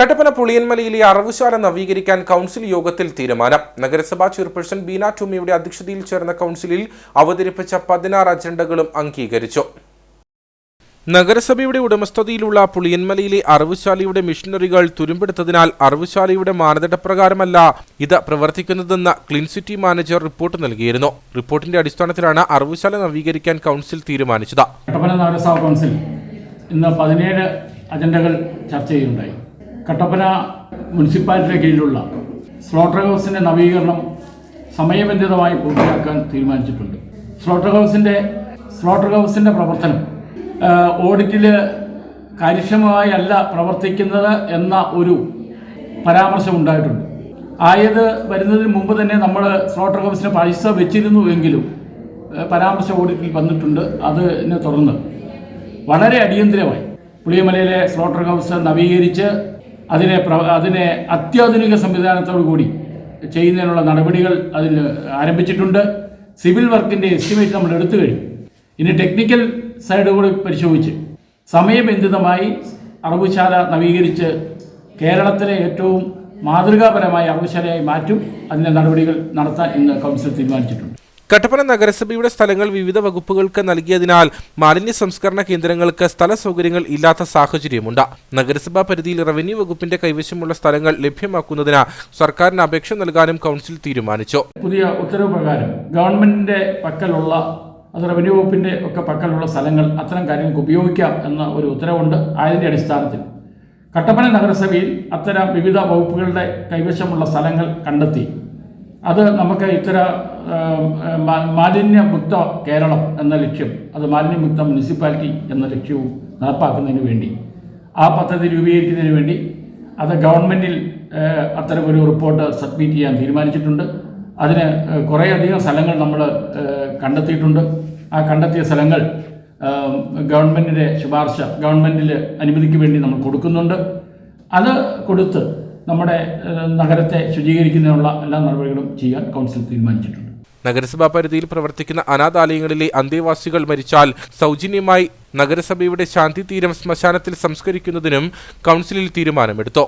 Kattappana പുളിയൻമലയിലെ അറവുശാല നവീകരിക്കാൻ council യോഗത്തിൽ തീരുമാനം. നഗരസഭാ ചെയർപേഴ്സൺ ബീന ടോമിയുടെ അധ്യക്ഷതയിൽ ചേർന്ന കൗൺസിലിൽ അവതരിപ്പിച്ച പതിനാറ് അജണ്ടകളും അംഗീകരിച്ചു. നഗരസഭയുടെ ഉടമസ്ഥതയിലുള്ള പുളിയന്മലയിലെ അറവുശാലയുടെ മിഷനറികൾ തുരുമ്പെടുത്തതിനാൽ അറവുശാലയുടെ മാനദണ്ഡപ്രകാരമല്ല ഇത് പ്രവർത്തിക്കുന്നതെന്ന് ക്ലീൻ സിറ്റി മാനേജർ റിപ്പോർട്ട് നൽകിയിരുന്നു. റിപ്പോർട്ടിന്റെ അടിസ്ഥാനത്തിലാണ് അറവുശാല നവീകരിക്കാൻ കൗൺസിൽ തീരുമാനിച്ചത്. കൗൺസിൽ ഇന്ന് പതിനേഴ് അജണ്ടകൾ ചർച്ച ചെയ്യുകയുണ്ടായി. കട്ടപ്പന മുനിസിപ്പാലിറ്റിയുടെ കീഴിലുള്ള സ്ലോട്ടർ ഹൗസിന്റെ നവീകരണം സമയബന്ധിതമായി പൂർത്തിയാക്കാൻ തീരുമാനിച്ചിട്ടുണ്ട്. സ്ലോട്ടർ ഹൗസിന്റെ സ്ലോട്ടർ ഹൗസിന്റെ പ്രവർത്തനം ഓഡിറ്റിൽ കാര്യക്ഷമമായി അല്ല പ്രവർത്തിക്കുന്നത് എന്ന ഒരു പരാമർശം ഉണ്ടായിട്ടുണ്ട്. ആയത് വരുന്നതിന് മുമ്പ് തന്നെ നമ്മൾ സ്ലോട്ടർ ഹൗസിന് പൈസ വെച്ചിരുന്നു എങ്കിലും പരാമർശ ഓഡിറ്റിൽ വന്നിട്ടുണ്ട്. അതിനെ തുടർന്ന് വളരെ അടിയന്തിരമായി പുളിയമലയിലെ സ്ലോട്ടർ ഹൗസ് നവീകരിച്ച് അതിനെ അതിനെ അത്യാധുനിക സംവിധാനത്തോടു കൂടി ചെയ്യുന്നതിനുള്ള നടപടികൾ അതിൽ ആരംഭിച്ചിട്ടുണ്ട്. സിവിൽ വർക്കിന്റെ എസ്റ്റിമേറ്റ് നമ്മൾ എടുത്തു കഴിഞ്ഞു. ഇനി ടെക്നിക്കൽ സൈഡ് കൂടി പരിശോധിച്ച്. സമയബന്ധിതമായി അറവുശാല നവീകരിച്ച് കേരളത്തിലെ ഏറ്റവും മാതൃകാപരമായ അറവുശാലയായി മാറ്റും. അതിന്റെ നടപടികൾ നടത്താൻ ഇന്ന് കൗൺസിൽ തീരുമാനിച്ചിട്ടുണ്ട്. കട്ടപ്പന നഗരസഭയുടെ സ്ഥലങ്ങൾ വിവിധ വകുപ്പുകൾക്ക് നൽകിയതിനാൽ മാലിന്യ സംസ്കരണ കേന്ദ്രങ്ങൾക്ക് സ്ഥല സൗകര്യങ്ങൾ ഇല്ലാത്ത സാഹചര്യമുണ്ട്. നഗരസഭാ പരിധിയിൽ റവന്യൂ വകുപ്പിന്റെ കൈവശമുള്ള സ്ഥലങ്ങൾ ലഭ്യമാക്കുന്നതിന് സർക്കാരിന് അപേക്ഷ നൽകാനും കൗൺസിൽ തീരുമാനിച്ചു. പുതിയ ഉത്തരവ് പ്രകാരം ഗവൺമെന്റിന്റെ പക്കലുള്ള അത് റവന്യൂ വകുപ്പിന്റെ ഒക്കെ പക്കലുള്ള സ്ഥലങ്ങൾ അത്തരം കാര്യങ്ങൾക്ക് ഉപയോഗിക്കാം എന്ന ഒരു ഉത്തരവുണ്ട് അതിന്റെ അടിസ്ഥാനത്തിൽ. കട്ടപ്പന നഗരസഭയിൽ അത്തരം വിവിധ വകുപ്പുകളുടെ കൈവശമുള്ള സ്ഥലങ്ങൾ കണ്ടെത്തി. അത് നമുക്ക് ഇത്തര മാലിന്യമുക്ത കേരളം എന്ന ലക്ഷ്യം അത് മാലിന്യമുക്ത മുനിസിപ്പാലിറ്റി എന്ന ലക്ഷ്യവും നടപ്പാക്കുന്നതിന് വേണ്ടി ആ പദ്ധതി രൂപീകരിക്കുന്നതിന് വേണ്ടി അത് ഗവൺമെന്റിൽ അത്തരമൊരു റിപ്പോർട്ട് സബ്മിറ്റ് ചെയ്യാൻ തീരുമാനിച്ചിട്ടുണ്ട്. അതിന് കുറേ കുറേയധികം സ്ഥലങ്ങൾ നമ്മൾ കണ്ടെത്തിയിട്ടുണ്ട്. ആ കണ്ടെത്തിയ സ്ഥലങ്ങൾ ഗവൺമെന്റിന്റെ ശുപാർശ ഗവൺമെന്റിൽ അനുമതിക്ക് വേണ്ടി നമ്മൾ കൊടുക്കുന്നുണ്ട്. അത് കൊടുത്ത് നമ്മുടെ നഗരത്തെ ശുചീകരിക്കുന്നതിനുള്ള എല്ലാ നടപടികളും ചെയ്യാൻ കൗൺസിൽ തീരുമാനിച്ചിട്ടുണ്ട്. നഗരസഭാ പരിധിയിൽ പ്രവർത്തിക്കുന്ന അനാഥാലയങ്ങളിലെ അന്തേവാസികൾ മരിച്ചാൽ സൗജന്യമായി നഗരസഭയുടെ ശാന്തി തീരം ശ്മശാനത്തിൽ സംസ്കരിക്കുന്നതിനും കൗൺസിലിൽ തീരുമാനമെടുത്തു.